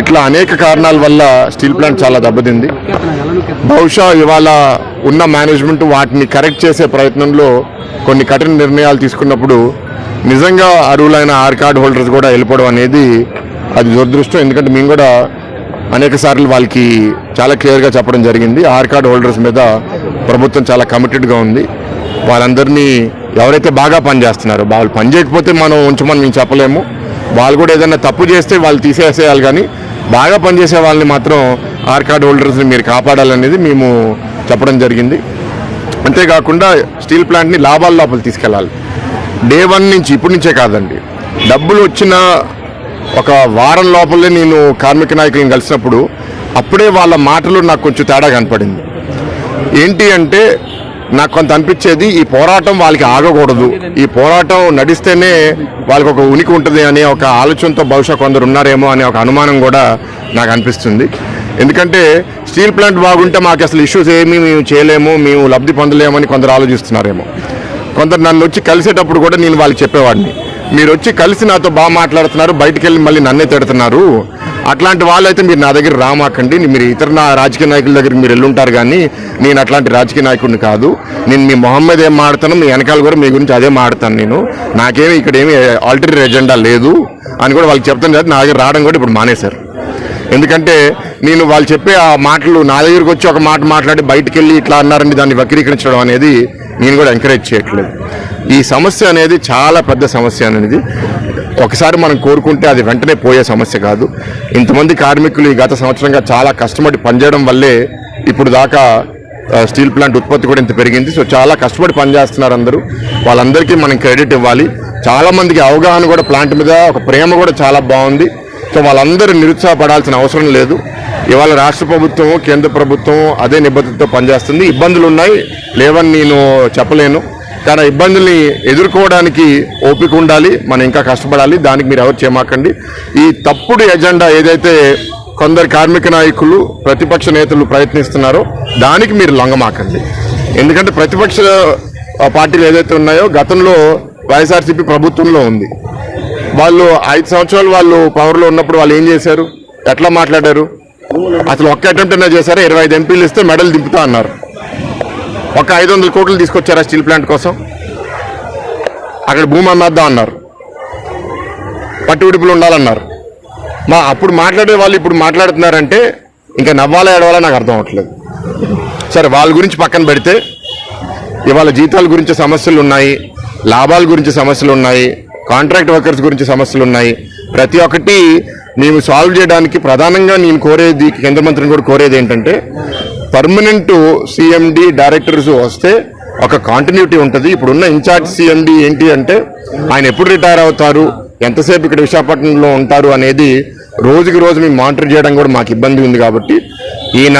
ఇట్లా అనేక కారణాల వల్ల స్టీల్ ప్లాంట్ చాలా దెబ్బతింది. బహుశా ఇవాళ ఉన్న మేనేజ్మెంట్ వాటిని కరెక్ట్ చేసే ప్రయత్నంలో కొన్ని కఠిన నిర్ణయాలు తీసుకున్నప్పుడు నిజంగా అర్హులైన ఆర్ కార్డ్ హోల్డర్స్ కూడా వెళ్ళిపోవడం అనేది అది దురదృష్టం. ఎందుకంటే మేము కూడా అనేక సార్లు వాళ్ళకి చాలా క్లియర్గా చెప్పడం జరిగింది. ఆర్ కార్డ్ హోల్డర్స్ మీద ప్రభుత్వం చాలా కమిటెడ్గా ఉంది. వాళ్ళందరినీ ఎవరైతే బాగా పనిచేస్తున్నారో వాళ్ళు పని చేయకపోతే మనం ఉంచమని మేము చెప్పలేము. వాళ్ళు కూడా ఏదైనా తప్పు చేస్తే వాళ్ళు తీసేసేయాలి కానీ బాగా పనిచేసే వాళ్ళని మాత్రం ఆర్ కార్డ్ హోల్డర్స్ని మీరు కాపాడాలనేది మేము చెప్పడం జరిగింది. అంతేకాకుండా స్టీల్ ప్లాంట్ని లాభాల లోపల తీసుకెళ్ళాలి. డే వన్ నుంచి ఇప్పటి నుంచే కాదండి. డబ్బులు వచ్చిన ఒక వారం లోపలే నేను కార్మిక నాయకులను కలిసినప్పుడు అప్పుడే వాళ్ళ మాటలు నాకు కొంచెం తేడా కనపడింది. ఏంటి అంటే నాకు కొంత అనిపించేది ఈ పోరాటం వాళ్ళకి ఆగకూడదు. ఈ పోరాటం నడిస్తేనే వాళ్ళకి ఒక ఉనికి ఉంటుంది అనే ఒక ఆలోచనతో బహుశా కొందరు ఉన్నారేమో అనే ఒక అనుమానం కూడా నాకు అనిపిస్తుంది. ఎందుకంటే స్టీల్ ప్లాంట్ బాగుంటే మాకు అసలు ఇష్యూస్ ఏమీ మేము చేయలేము మేము లబ్ధి పొందలేమని కొందరు ఆలోచిస్తున్నారేమో. కొందరు నన్ను వచ్చి కలిసేటప్పుడు కూడా నేను వాళ్ళకి చెప్పేవాడిని. మీరు వచ్చి కలిసి నాతో బాగా మాట్లాడుతున్నారు బయటకెళ్ళి వెళ్ళి మళ్ళీ నన్నే తిడుతున్నారు. అట్లాంటి వాళ్ళు అయితే మీరు నా దగ్గర రామాకండి. మీరు ఇతర నా రాజకీయ నాయకుల దగ్గర మీరు వెళ్ళుంటారు కానీ నేను అట్లాంటి రాజకీయ నాయకుడిని కాదు. నేను మీ మొహమ్మద్ ఏం మాడతాను మీ వెనకాల కూడా మీ గురించి అదే మాడతాను నేను. నాకేమి ఇక్కడ ఏమి ఆల్టరీ ఎజెండా లేదు అని కూడా వాళ్ళకి చెప్తాను కదా నా దగ్గర రావడం కూడా ఇప్పుడు మానేశారు. ఎందుకంటే నేను వాళ్ళు చెప్పే ఆ మాటలు నా దగ్గరికి వచ్చి ఒక మాట మాట్లాడి బయటకు వెళ్ళి ఇట్లా అన్నారండి దాన్ని వక్రీకరించడం అనేది నేను కూడా ఎంకరేజ్ చేయట్లేదు. ఈ సమస్య అనేది చాలా పెద్ద సమస్య అనేది. ఒకసారి మనం కోరుకుంటే అది వెంటనే పోయే సమస్య కాదు. ఇంతమంది కార్మికులు ఈ గత సంవత్సరంగా చాలా కష్టపడి పనిచేయడం వల్లే ఇప్పుడు దాకా స్టీల్ ప్లాంట్ ఉత్పత్తి కూడా ఇంత పెరిగింది. సో చాలా కష్టపడి పనిచేస్తున్నారు అందరూ. వాళ్ళందరికీ మనం క్రెడిట్ ఇవ్వాలి. చాలామందికి అవగాహన కూడా ప్లాంట్ మీద ఒక ప్రేమ కూడా చాలా బాగుంది. సో వాళ్ళందరూ నిరుత్సాహపడాల్సిన అవసరం లేదు. ఇవాళ రాష్ట్ర ప్రభుత్వం కేంద్ర ప్రభుత్వం అదే నిబద్ధతతో పనిచేస్తుంది. ఇబ్బందులు ఉన్నాయి లేవని నేను చెప్పలేను. తన ఇబ్బందుల్ని ఎదుర్కోవడానికి ఓపిక ఉండాలి మనం ఇంకా కష్టపడాలి. దానికి మీరు ఎవరు చేయమాకండి ఈ తప్పుడు ఎజెండా ఏదైతే కొందరు కార్మిక నాయకులు ప్రతిపక్ష నేతలు ప్రయత్నిస్తున్నారో దానికి మీరు లొంగమాకండి. ఎందుకంటే ప్రతిపక్ష పార్టీలు ఏదైతే ఉన్నాయో గతంలో వైఎస్ఆర్సీపీ ప్రభుత్వంలో ఉంది. వాళ్ళు ఐదు సంవత్సరాలు వాళ్ళు పవర్లో ఉన్నప్పుడు వాళ్ళు ఏం చేశారు? ఎట్లా మాట్లాడారు? అసలు ఒక్క అటెంప్ట్ అయినా చేశారా? ఇరవై ఐదు ఎంపీలు ఇస్తే మెడల్ దింపుతా అన్నారు. ఒక ఐదు వందల కోట్లు తీసుకొచ్చారా స్టీల్ ప్లాంట్ కోసం? అక్కడ భూమి అమ్మేద్దాం అన్నారు. పట్టు విడుపులు ఉండాలన్నారు. మా అప్పుడు మాట్లాడే వాళ్ళు ఇప్పుడు మాట్లాడుతున్నారంటే ఇంకా నవ్వాలా ఏడవాలా నాకు అర్థం అవట్లేదు. సరే వాళ్ళ గురించి పక్కన పెడితే ఇవాళ జీతాల గురించి సమస్యలు ఉన్నాయి లాభాల గురించి సమస్యలు ఉన్నాయి కాంట్రాక్ట్ వర్కర్స్ గురించి సమస్యలు ఉన్నాయి. ప్రతి ఒక్కటి మేము సాల్వ్ చేయడానికి ప్రధానంగా నేను కోరేది కేంద్ర మంత్రిని కూడా కోరేది ఏంటంటే పర్మనెంట్ సిఎండి డైరెక్టర్స్ వస్తే ఒక కాంటిన్యూటీ ఉంటుంది. ఇప్పుడున్న ఇన్ఛార్జ్ సిఎండి ఏంటి అంటే ఆయన ఎప్పుడు రిటైర్ అవుతారు ఎంతసేపు ఇక్కడ విశాఖపట్నంలో ఉంటారు అనేది రోజుకి రోజు మేము మానిటర్ చేయడం కూడా మాకు ఇబ్బంది ఉంది కాబట్టి ఈయన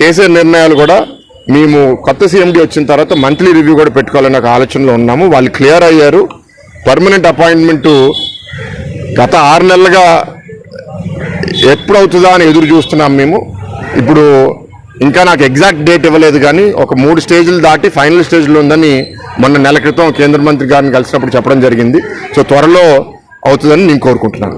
చేసే నిర్ణయాలు కూడా మేము కొత్త సీఎండీ వచ్చిన తర్వాత మంత్లీ రివ్యూ కూడా పెట్టుకోవాలని ఒక ఆలోచనలో ఉన్నాము. వాళ్ళు క్లియర్ అయ్యారు. పర్మనెంట్ అపాయింట్మెంటు గత ఆరు నెలలుగా ఎప్పుడు అవుతుందా అని ఎదురు చూస్తున్నాం మేము. ఇప్పుడు ఇంకా నాకు ఎగ్జాక్ట్ డేట్ ఇవ్వలేదు కానీ ఒక మూడు స్టేజ్లు దాటి ఫైనల్ స్టేజ్లో ఉందని మొన్న నెల క్రితం కేంద్ర మంత్రి గారిని కలిసినప్పుడు చెప్పడం జరిగింది. సో త్వరలో అవుతుందని నేను కోరుకుంటున్నాను.